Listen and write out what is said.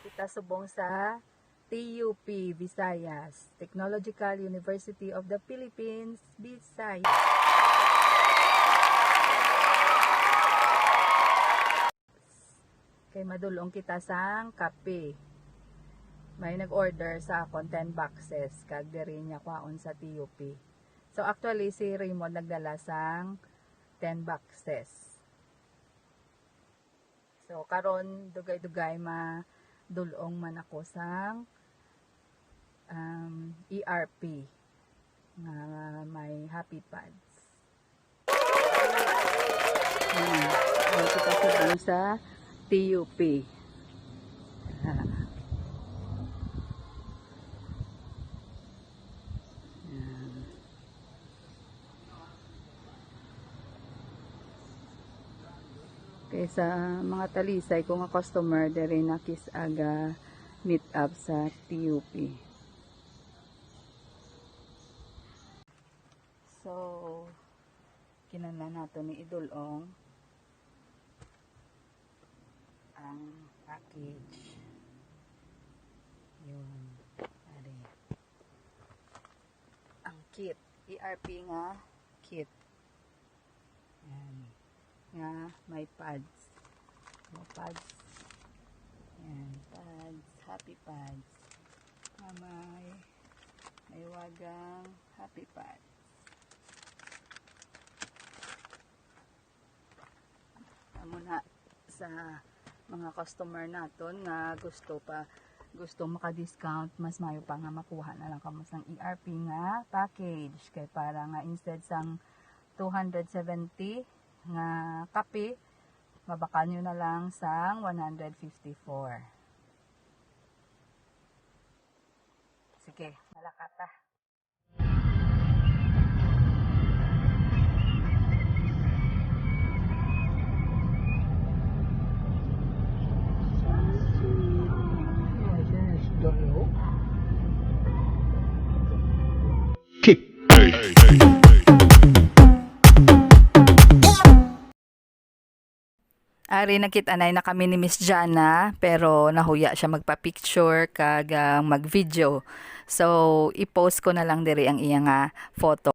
kita subong sa TUP Visayas, Technological University of the Philippines, Visayas. Kay madulong kita sang kape. May nag-order sa akon 10 boxes kag diri niya kwaon sa TUP. So actually si Raymond nagdala sang 10 boxes. So karon dugay-dugay ma dulong man ako sang um, ERP nga may happy pads. Hmm. Ay, kita sa TUP. Sa mga talisay, kung nga customer, dere na kis aga meet up sa TUP. So, kinala nato ni Idulong ang package. Yun. Ari. Ang kit. ERP nga kit. Yan. Nga may pads. Mga pads. Yan. Pads. Happy pads. Nga may may wagang happy pads. Amo na sa mga customer naton nga gusto pa gusto maka-discount mas mayo pa nga makuha na lang kamo sang ERP nga package kay para nga instead sang 270 nga kape mabakal nyo na lang sang 154 sige malakata kick. Ari nakita na kami ni Miss Jana pero nahuya siya magpa-picture kag ah, mag-video. So i-post ko na lang diri ang iya nga photo.